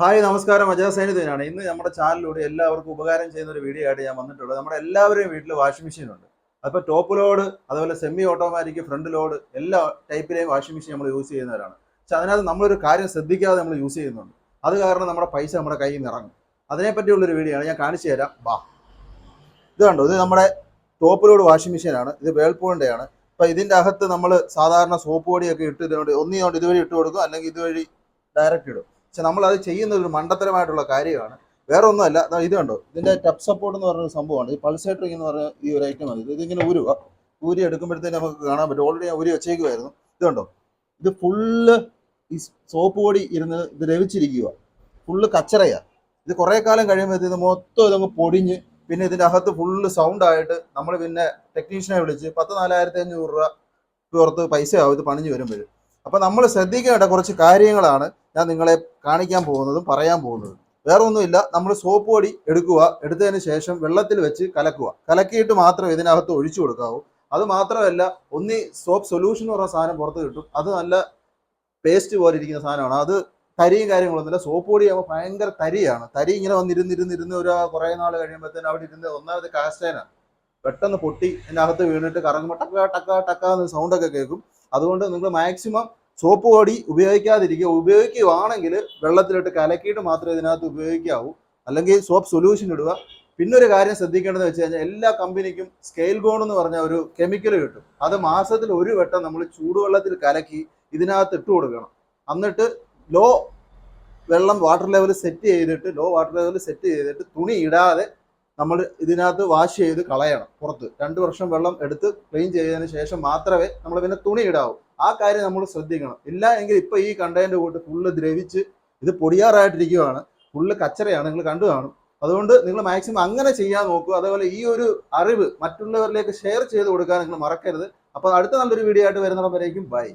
Hi നമസ്കാരം. അജയ സൈനിതനാണ് ഇന്ന് നമ്മുടെ ചാനലിലൂടെ എല്ലാവർക്കും ഉപകാരം ചെയ്യുന്ന ഒരു വീഡിയോ ആയിട്ട് ഞാൻ വന്നിട്ടുള്ളത് നമ്മുടെ എല്ലാവരുടെയും വീട്ടിൽ വാഷിംഗ് മെഷീൻ ഉണ്ട്. അപ്പോൾ ടോപ്പ് ലോഡ് അതുപോലെ സെമി ഓട്ടോമാറ്റിക് ഫ്രണ്ട് ലോഡ് എല്ലാ ടൈപ്പിലെയും വാഷിംഗ് മെഷീൻ നമ്മൾ യൂസ് ചെയ്യുന്നവരാണ്. പക്ഷെ അതിനകത്ത് നമ്മളൊരു കാര്യം ശ്രദ്ധിക്കാതെ നമ്മൾ യൂസ് ചെയ്യുന്നുണ്ട്. അത് കാരണം നമ്മുടെ പൈസ നമ്മുടെ കയ്യിൽ നിന്ന് ഇറങ്ങും. അതിനെപ്പറ്റിയുള്ളൊരു വീഡിയോ ആണ്. ഞാൻ കാണിച്ചു തരാം. ബാ. ഇത് കണ്ടോ? ഇത് നമ്മുടെ ടോപ്പ് ലോഡ് വാഷിംഗ് മെഷീനാണ് ഇത് വേൾപൂളിന്റെ ആണ്. അപ്പോൾ ഇതിന്റെ അകത്ത് നമ്മൾ സാധാരണ സോപ്പ് പൊടിയൊക്കെ ഇട്ട് ഇതുകൊണ്ട് ഒന്നിനോട് ഇതുവഴി ഇട്ട് കൊടുക്കും. അല്ലെങ്കിൽ ഇതുവഴി ഡയറക്റ്റ് ഇടും. പക്ഷെ അത് ചെയ്യുന്ന ഒരു മണ്ടത്തരമായിട്ടുള്ള കാര്യമാണ്. വേറെ ഒന്നുമല്ല ഇത് കണ്ടോ? ഇതിന്റെ ടപ്പ് സപ്പോർട്ട് എന്ന് പറഞ്ഞ ഒരു സംഭവമാണ്. ഈ പൾസേറ്ററിംഗ് എന്ന് പറഞ്ഞ ഈ ഒരു ഐറ്റം ആണ്. ഇത് ഇതിങ്ങനെ ഊരുക. ഊരി എടുക്കുമ്പോഴത്തേക്ക് നമുക്ക് കാണാൻ പറ്റും. ഓൾറെഡി ഞാൻ ഊരി വെച്ചേക്കുമായിരുന്നു ഇത് കണ്ടോ? ഇത് ഫുള്ള് ഈ സോപ്പ് പൊടി ഇരുന്ന് ഇത് ലഭിച്ചിരിക്കുക ഫുള്ള് കച്ചറയാ. ഇത് കുറേ കാലം കഴിയുമ്പോഴത്തേക്ക് ഇത് മൊത്തം ഇതങ്ങ് പൊടിഞ്ഞ് പിന്നെ ഇതിന്റെ അകത്ത് ഫുള്ള് സൗണ്ട് ആയിട്ട് നമ്മൾ പിന്നെ ടെക്നീഷ്യനെ വിളിച്ച് പത്ത് നാലായിരത്തി അഞ്ഞൂറ് രൂപ പുറത്ത് പൈസ ആവും ഇത് പണിഞ്ഞ് വരുമ്പോൾ അപ്പൊ നമ്മൾ ശ്രദ്ധിക്കേണ്ട കുറച്ച് കാര്യങ്ങളാണ്. ഞാൻ നിങ്ങളെ കാണിക്കാൻ പോകുന്നതും പറയാൻ പോകുന്നതും. വേറെ ഒന്നുമില്ല നമ്മൾ സോപ്പ് പൊടി എടുക്കുക എടുത്തതിന് ശേഷം വെള്ളത്തിൽ വെച്ച് കലക്കുക. കലക്കിയിട്ട് മാത്രം ഇതിനകത്ത് ഒഴിച്ചു കൊടുക്കാവൂ. അത് മാത്രമല്ല ഒന്നി സോപ്പ് സൊല്യൂഷൻ എന്ന് പറഞ്ഞ സാധനം പുറത്ത് കിട്ടും. അത് നല്ല പേസ്റ്റ് പോലെ ഇരിക്കുന്ന സാധനമാണ്. അത് തരിയും കാര്യങ്ങളൊന്നുമില്ല സോപ്പ് പൊടി ആകുമ്പോൾ ഭയങ്കര തരിയാണ്. തരി ഇങ്ങനെ വന്നിരുന്നിരുന്നിരുന്ന് ഒരു കുറേ നാൾ കഴിയുമ്പോഴത്തേന് അവിടെ ഇരുന്ന് ഒന്നാമത് കാസ്റ്റേനാണ്. പെട്ടെന്ന് പൊട്ടി അതിനകത്ത് വീണിട്ട് കറങ്ങുമ്പോൾ ടക്ക ടക്ക ടക്ക എന്ന് സൗണ്ടൊക്കെ കേൾക്കും. അതുകൊണ്ട് നിങ്ങൾ മാക്സിമം സോപ്പ് പൊടി ഉപയോഗിക്കാതിരിക്കുക ഉപയോഗിക്കുകയാണെങ്കിൽ വെള്ളത്തിലിട്ട് കലക്കിയിട്ട് മാത്രമേ ഇതിനകത്ത് ഉപയോഗിക്കാവൂ. അല്ലെങ്കിൽ സോപ്പ് സൊല്യൂഷൻ ഇടുക. പിന്നെ ഒരു കാര്യം ശ്രദ്ധിക്കേണ്ടത് വെച്ച് കഴിഞ്ഞാൽ എല്ലാ കമ്പനിക്കും സ്കെയിൽ ഗോൺ എന്ന് പറഞ്ഞ ഒരു കെമിക്കൽ കിട്ടും. അത് മാസത്തിൽ ഒരു വട്ടം നമ്മൾ ചൂടുവെള്ളത്തിൽ കലക്കി ഇതിനകത്ത് ഇട്ട് കൊടുക്കണം. എന്നിട്ട് ലോ വെള്ളം വാട്ടർ ലെവൽ സെറ്റ് ചെയ്തിട്ട് ലോ വാട്ടർ ലെവൽ സെറ്റ് ചെയ്തിട്ട് തുണി ഇടാതെ നമ്മൾ ഇതിനകത്ത് വാഷ് ചെയ്ത് കളയണം പുറത്ത്. രണ്ട് വർഷം വെള്ളം എടുത്ത് ക്ലീൻ ചെയ്തതിന് ശേഷം മാത്രമേ നമ്മൾ പിന്നെ തുണി ഇടാവൂ. ആ കാര്യം നമ്മൾ ശ്രദ്ധിക്കണം. ഇല്ല എങ്കിൽ ഇപ്പൊ ഈ കണ്ടെയ്നർ കൂട്ട് ഫുള്ള് ദ്രവിച്ച് ഇത് പൊടിയാറായിട്ടിരിക്കുകയാണ് ഫുള്ള് കച്ചറയാണ്. നിങ്ങൾ കണ്ടു കാണും. അതുകൊണ്ട് നിങ്ങൾ മാക്സിമം അങ്ങനെ ചെയ്യാൻ നോക്കുക അതേപോലെ ഈ ഒരു അറിവ് മറ്റുള്ളവരിലേക്ക് ഷെയർ ചെയ്ത് കൊടുക്കാൻ നിങ്ങൾ മറക്കരുത്. അപ്പോൾ അടുത്ത നല്ലൊരു വീഡിയോ ആയിട്ട് വരുന്നിടം വരേക്കും. ബൈ